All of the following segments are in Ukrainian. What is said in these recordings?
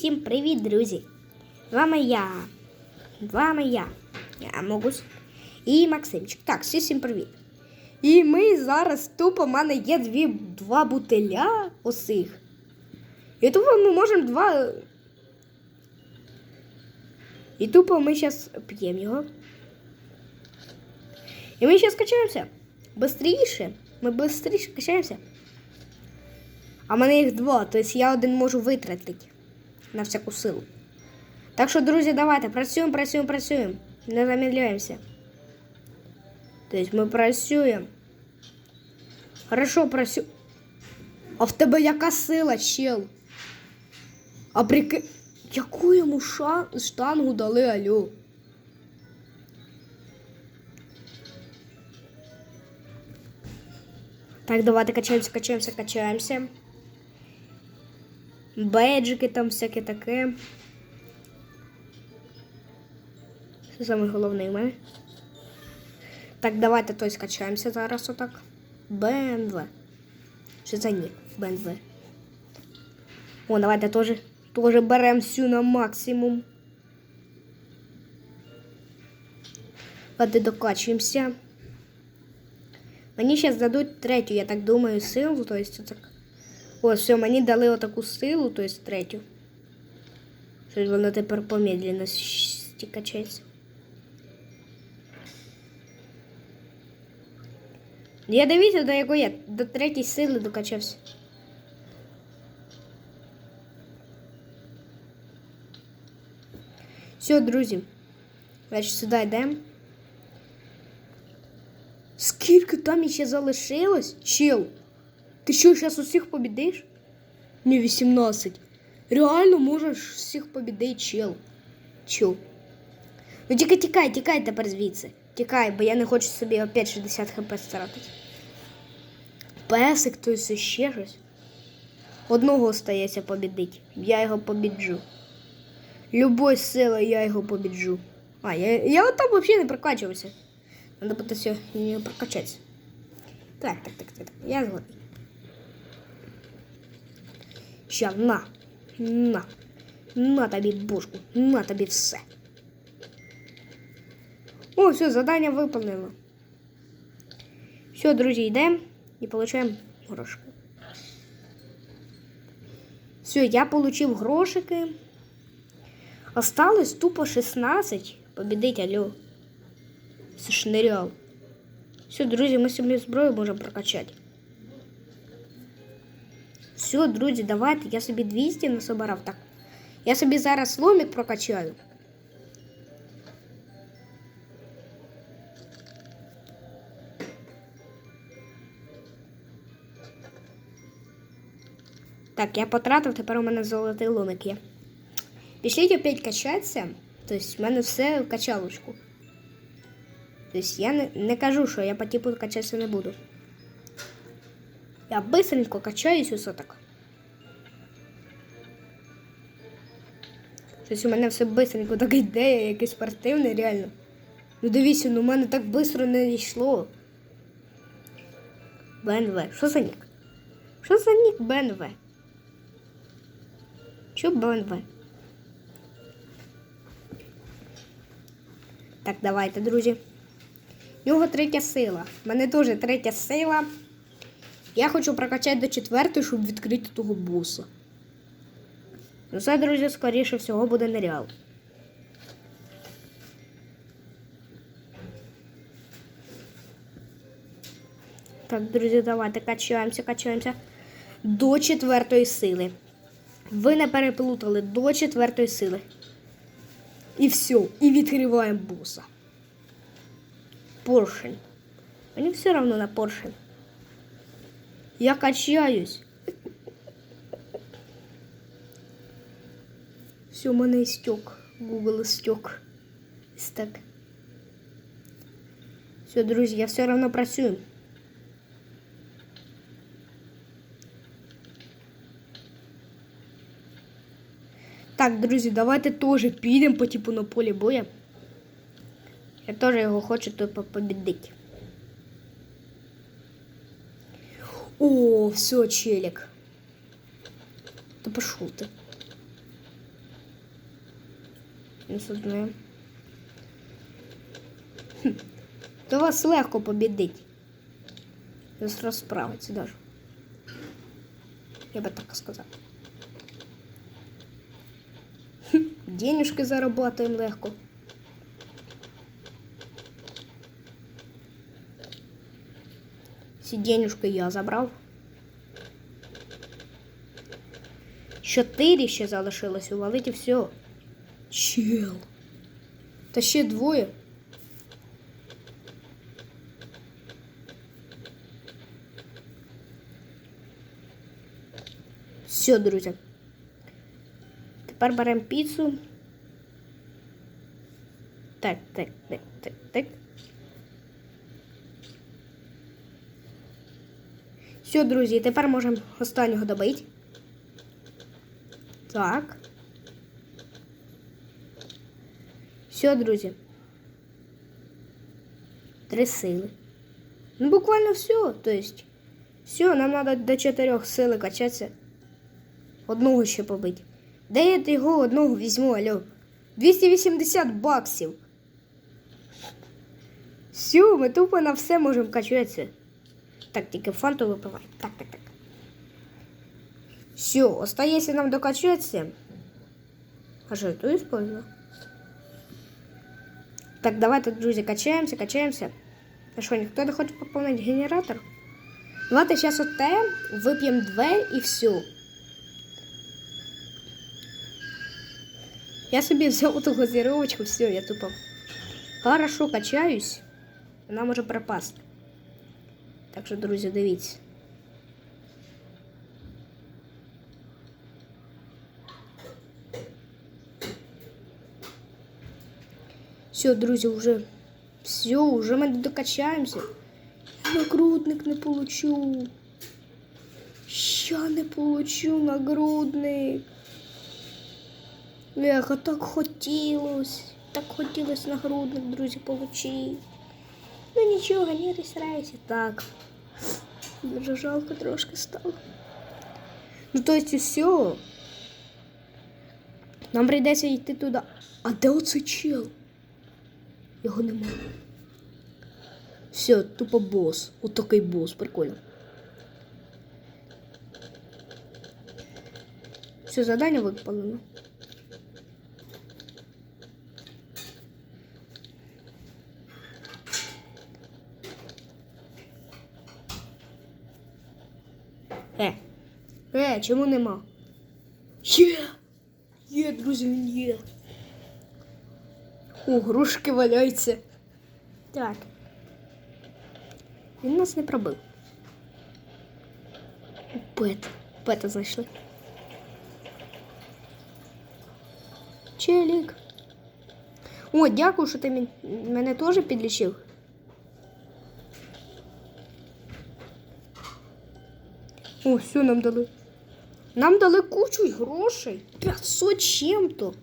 Всім привіт, друзі! З вами я. З вами я. Я Могус і Максимчик. Так, всім привіт. І ми зараз тупо, в мене є дві, два бутиля осих. І тупо ми можемо два. І тупо ми зараз п'ємо його. І ми зараз качаємося. Бистріше. Ми швидше качаємося. А в мене їх два, тобто я один можу витратити на всяку силу. Так що, друзі, давайте працюємо, працюємо, працюємо. Не замедляємося. Тобто ми працюємо. Хорошо, працюємо. А в тебе яка сила, чел? А прики... Яку йому ша... штангу дали, алло? Так, давайте качаємося, качаємося, качаємося. Бейджики там всяке таке. Це саме головне мене. Так, давайте той скачаємося зараз отак. БНВ. Що за нік? БНВ. О, давайте теж, теж беремо всю на максимум. Давайте докачуємося. Мені зараз дадуть третю, я так думаю, силу, то есть так. Ось, все, мені дали отаку силу, то есть третю. Щось воно тепер помедленно качається. Я дивіться, до якої я до третьої сили докачався. Все, друзі. Значить, сюди йдемо. Скільки там ще залишилось? Чел, ти що, зараз усіх побідиш? Ні, 18. Реально можеш всіх побідити, чел. Чел. Ну тільки тікай, тікай тепер звідси. Тікай, бо я не хочу собі опять 60 хп стратити. Песик, то есть ще щось. Одного остається побідити. Я його побіджу. Любой силою я його побіджу. А, я, я от там взагалі не прокачувався. Надо буде все не прокачатися. Так, так, так, так. Я згодний. Ща, на. На. На тобі бушку. На тобі все. О, все, задання виповнено. Все, друзі, йдемо і получаємо грошики. Все, я получив грошики. Осталось тупо 16. Победить, алло. Нереал. Все, друзі, ми собі зброю можемо прокачати. Все, друзі, давайте. Я собі 200 насобирав. Так. Я собі зараз ломик прокачаю. Так, я потратив, тепер у мене золотий ломик є. Пішліть опять качатися. Тобто в мене все в качалочку. Тобто я не, не кажу, що я по типу качатися не буду. Я быстренько качаюсь усе так. Щось у мене все быстренько так йде, я якийсь спортивний, реально. Ну дивіться, ну у мене так швидко не йшло. БНВ. Що за нік? Що за нік БНВ? Що БНВ? Так, давайте, друзі. У нього третя сила. У мене теж третя сила. Я хочу прокачати до четвертої, щоб відкрити того боса. Ну це, друзі, скоріше всього буде нереал. Так, друзі, давайте качаємося, качаємося до четвертої сили. Ви не переплутали до четвертої сили. І все. І відкриваємо боса. Поршень. Мені все равно на поршень. Я качаюсь. Все, у мене стек. Google стек. Так. Все, друзі, я все равно працюю. Так, друзі, давайте теж підемо по типу на полі боя. Я теж його хочу типу, побідити. О, все, челик. Да пошел ты. Мінус одне. То вас легко побідить. З розправиться даже. Я би так сказав. Денюжки заработаємо легко. Ці денюжки я забрав. Чотири ще залишилось увалить і все. Чел. Та ще двоє. Все, друзі. Тепер беремо піцу. Так, так, так, так, так. Все, друзі, тепер можемо останнього добити. Так. Все, друзі. Три сили. Ну, буквально все. То есть, все, нам надо до чотирьох сили качатися. Одного ще побити. Де я його одного візьму, алло? 280 баксів. Все, ми тупо на все можемо качатися. Так, тільки фанту випивай. Так, так, так. Все, остається нам докачатися. А що ту использую? Так, давайте, друзі, качаємося, качаємося. А що, ніхто не хоче поповнити генератор? Давайте зараз оте, вип'ємо две і все. Я собі взяв ту газировочку, все, я тупо хорошо качаюсь. Вона може пропасти. Так що, друзі, дивіться. Все, друзі, вже все, вже ми докачаємося. Я нагрудник не получу. Я не получу нагрудник. Ех, а так хотілось. Так хотілось нагрудник, друзі, получити. Ну нічого, не розстраюйся. Так. Дуже жалко трошки стало. Ну, то есть все. Нам прийдеться йти туди. А де оцей чел? Його немає. Все, тупо бос. От такий бос, прикольно. Все, задання виконано. Е. Е, чому нема? Є! Є, друзі, він є. О, грушки валяються. Так. Він нас не пробив. Пет. Пета знайшли. Челік. О, дякую, що ти мен- мене теж підлічив. О, все нам дали. Нам дали кучу грошей. 500 чим-то.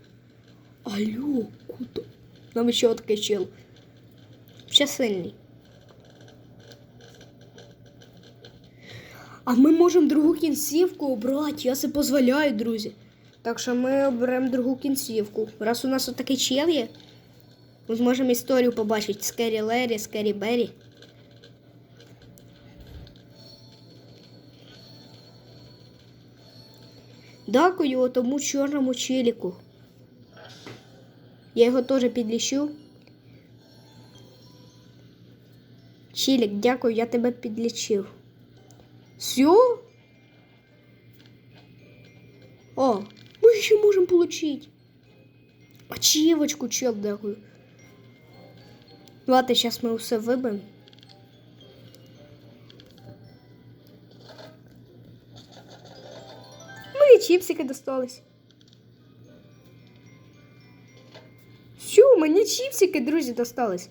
Алло, куда? Нам ще такий чел. Ще сильний. А ми можемо другу кінцівку обрати. Я це дозволяю, друзі. Так що ми оберемо другу кінцівку. Раз у нас отакий чел є, ми зможемо історію побачити. Скері Лері, Скері Беррі. Дякую тому чорному челіку. Я його теж підлічу. Чілік, дякую, я тебе підлічив. Все? О, ми ще можемо получить. Ачівочку, чел, дякую. Ладно, зараз ми все вибимо. Мені чіпсики достались. Чіпсики, друзі, достались.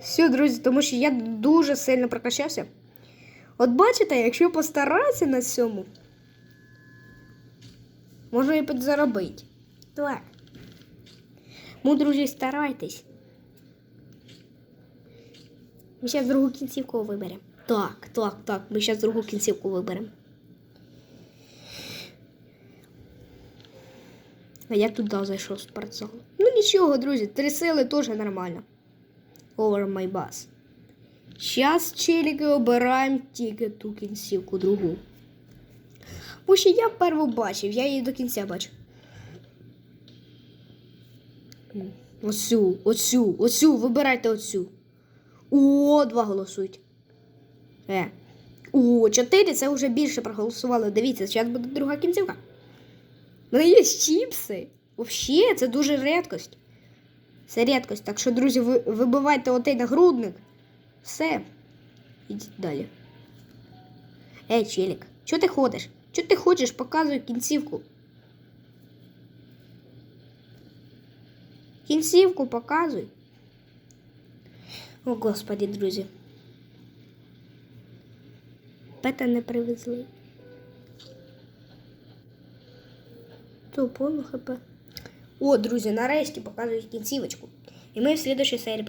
Все, друзі, тому що я дуже сильно прокачався. От бачите, якщо постаратися на цьому, можна і підзаробити. Так. Ну, друзі, старайтесь. Ми зараз другу кінцівку виберемо. Так, так, так. Ми зараз другу кінцівку виберемо. А я туди зайшов з спортзалу. Ну нічого, друзі, три сили теж нормально. Over my bus. Зараз челіки обираємо тільки ту кінцівку другу. Бо ще я перву бачив, я її до кінця бачив. М, Оцю, оцю, оцю, вибирайте оцю. О, два голосують. Е. О, чотири це вже більше проголосували. Дивіться, зараз буде друга кінцівка. У мене є чіпси. Взагалі, це дуже рідкость. Це рідкость. Так що, друзі, ви вибивайте отей нагрудник. Все. Ідіть далі. Ей, челік, чого ти ходиш? Чого ти хочеш? Показуй кінцівку. Кінцівку показуй. О, господі, друзі. Пета не привезли. То повно хп. О, друзі, нарешті показують кінцівочку. І ми в слідчій серії